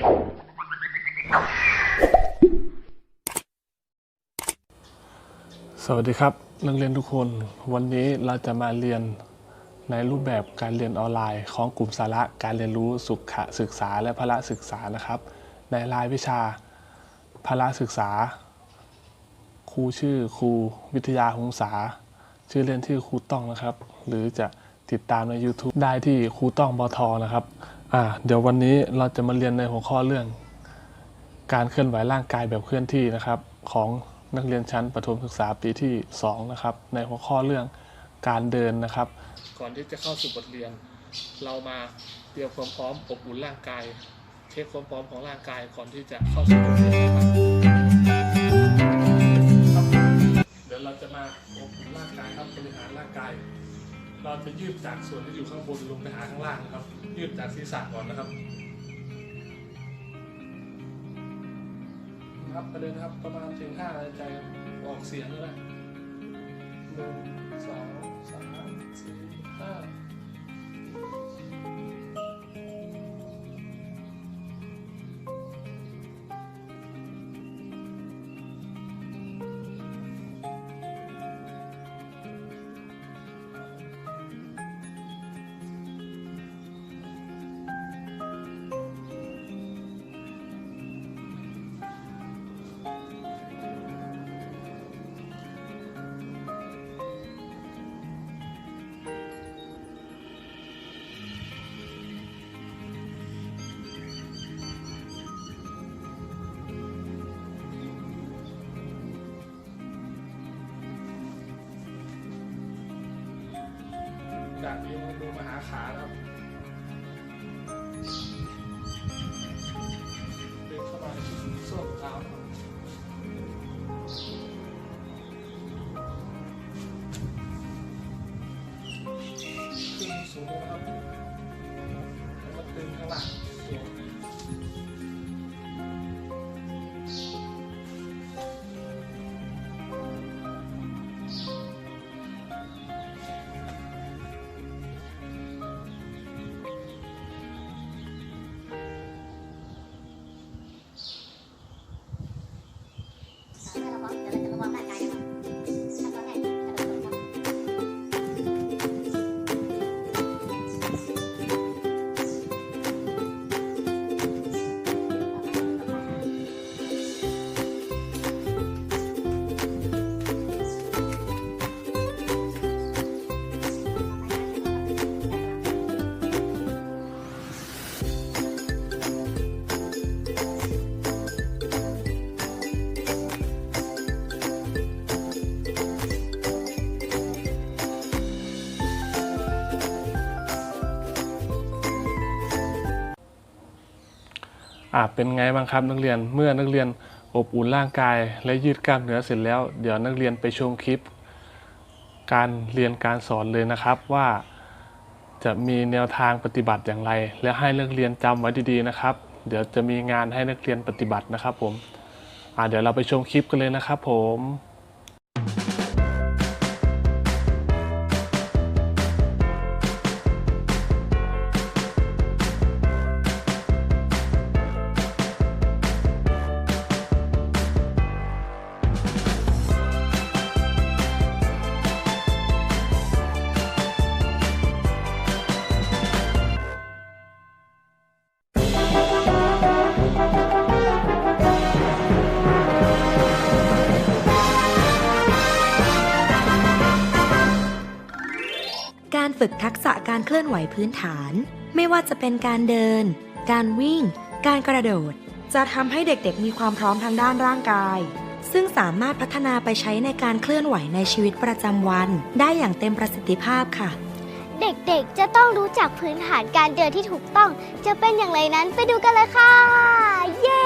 สวัสดีครับ นักเรียนทุกคน วันนี้เราจะมาเรียนในรูปแบบการเรียนออนไลน์ ของกลุ่มสาระการเรียนรู้สุขศึกษาและพละศึกษานะครับ ในรายวิชาพละศึกษา ครูชื่อครูวิทยาหงษา ชื่อเล่นชื่อครูต้องนะครับ หรือจะติดตามใน YouTube ได้ที่ครูต้องบทนะครับ อ่าเดี๋ยววันนี้เราจะมาเรียนในหัวข้อเรื่อง การเคลื่อนไหวร่างกายแบบเคลื่อนที่นะครับ ของนักเรียนชั้นประถมศึกษาปีที่ 2 นะครับ ในหัวข้อเรื่องการเดินนะครับ ก่อนที่จะเข้าสู่บทเรียน เรามาเตรียมความพร้อมอบอุ่นร่างกาย เช็คความพร้อมของร่างกายก่อนที่จะเข้าสู่บทเรียนนะครับครับเดี๋ยวเราจะมาอบอุ่นร่างกายครับบริหารร่างกาย เราจะยืดจากส่วนที่อยู่ข้างบนลงไปหาข้างล่างนะครับ ยืดจากศีรษะก่อนนะครับครับไปเลยนะครับประมาณถึง5้าใจออกเสียงแล้วนะหนึ่งสอง จากนิ้วลงมาหาขาครับเดินเข้ามาที่ส้นเท้าครับขึ้นสูงครับแล้วก็ตึงข้างหลัง เป็นไงบ้างครับนักเรียนเมื่อนักเรียนอบอุ่นร่างกาย และยืดกล้ามเนื้อเสร็จแล้ว เดี๋ยวนักเรียนไปชมคลิป การเรียนการสอนเลยนะครับว่า จะมีแนวทางปฏิบัติอย่างไร และให้นักเรียนจำไว้ดีๆนะครับ เดี๋ยวจะมีงานให้นักเรียนปฏิบัตินะครับผมอ่าเดี๋ยวเราไปชมคลิปกันเลยนะครับผม ฝึกทักษะการเคลื่อนไหวพื้นฐาน ไม่ว่าจะเป็นการเดิน การวิ่ง การกระโดด จะทำให้เด็กๆ มีความพร้อมทางด้านร่างกาย ซึ่งสามารถพัฒนาไปใช้ในการเคลื่อนไหวในชีวิตประจำวัน ได้อย่างเต็มประสิทธิภาพค่ะ เด็กๆ จะต้องรู้จักพื้นฐานการเดินที่ถูกต้อง จะเป็นอย่างไรนั้นไปดูกันเลยค่ะ เย้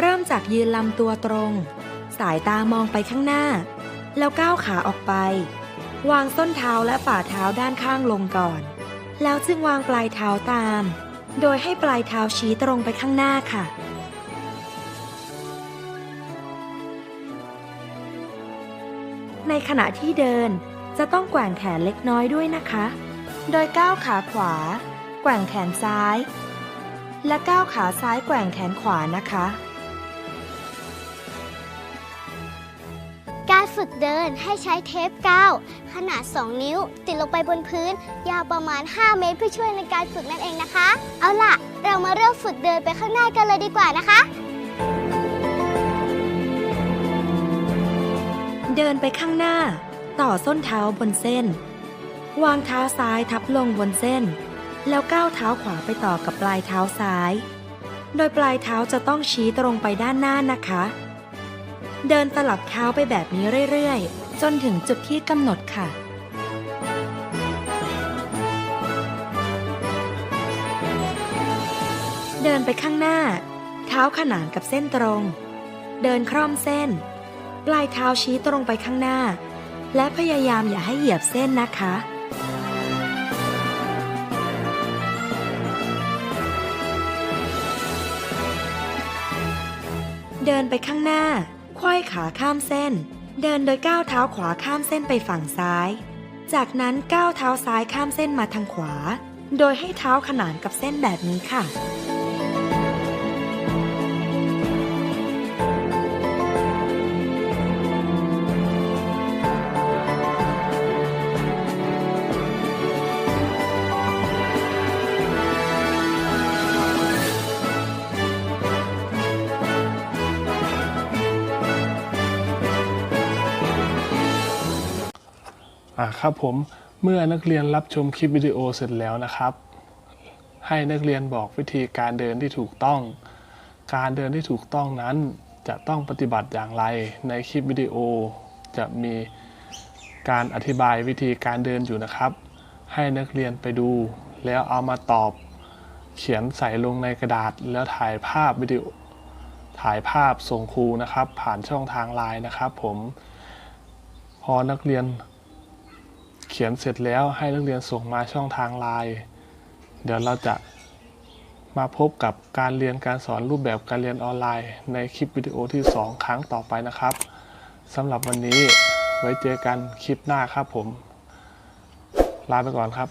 เริ่มจากยืนลำตัวตรง สายตามองไปข้างหน้า แล้วก้าวขาออกไป วางส้นเท้าและฝ่าเท้าด้านข้างลงก่อน แล้วจึงวางปลายเท้าตาม โดยให้ปลายเท้าชี้ตรงไปข้างหน้าค่ะ ในขณะที่เดินจะต้องแกว่งแขนเล็กน้อยด้วยนะคะ โดยก้าวขาขวา แกว่งแขนซ้าย และก้าวขาซ้ายแกว่งแขนขวานะคะ ฝึกเดินให้ใช้เทปกาวขนาด 2 นิ้ว ติดลงไปบนพื้น ยาวประมาณ 5 เมตรเพื่อช่วยในการฝึกนั่นเองนะคะ เอาล่ะ เรามาเริ่มฝึกเดินไปข้างหน้ากันเลยดีกว่านะคะ เดินไปข้างหน้า ต่อส้นเท้าบนเส้น วางเท้าซ้ายทับลงบนเส้น แล้วก้าวเท้าขวาไปต่อกับปลายเท้าซ้าย โดยปลายเท้าจะต้องชี้ตรงไปด้านหน้านะคะ เดินสลับเท้าไปแบบนี้เรื่อยๆ จนถึงจุดที่กำหนดค่ะ เดินไปข้างหน้า เท้าขนานกับเส้นตรง เดินคร่อมเส้น ปลายเท้าชี้ตรงไปข้างหน้า และพยายามอย่าให้เหยียบเส้นนะคะเดินไปข้างหน้า ควายขาข้ามเส้น เดินโดยก้าวเท้าขวาข้ามเส้นไปฝั่งซ้าย จากนั้นก้าวเท้าซ้ายข้ามเส้นมาทางขวา โดยให้เท้าขนานกับเส้นแบบนี้ค่ะ อ่าครับผมเมื่อนักเรียนรับชมคลิปวิดีโอเสร็จแล้วนะครับ ให้นักเรียนบอกวิธีการเดินที่ถูกต้อง การเดินที่ถูกต้องนั้น จะต้องปฏิบัติอย่างไรในคลิปวิดีโอ จะมีการอธิบายวิธีการเดินอยู่นะครับ ให้นักเรียนไปดู แล้วเอามาตอบ เขียนใส่ลงในกระดาษ แล้วถ่ายภาพวิดีโอ ถ่ายภาพส่งครูนะครับ ผ่านช่องทางไลน์นะครับ ผม พอนักเรียน เขียนเสร็จแล้วให้นักเรียนส่งมาช่องทางไลน์เดี๋ยวเราจะมาพบกับการเรียนการสอนรูปแบบการเรียนออนไลน์ ในคลิปวิดีโอที่ 2 ครั้งต่อไปนะครับสำหรับวันนี้ไว้เจอกันคลิปหน้าครับผม ลาไปก่อนครับ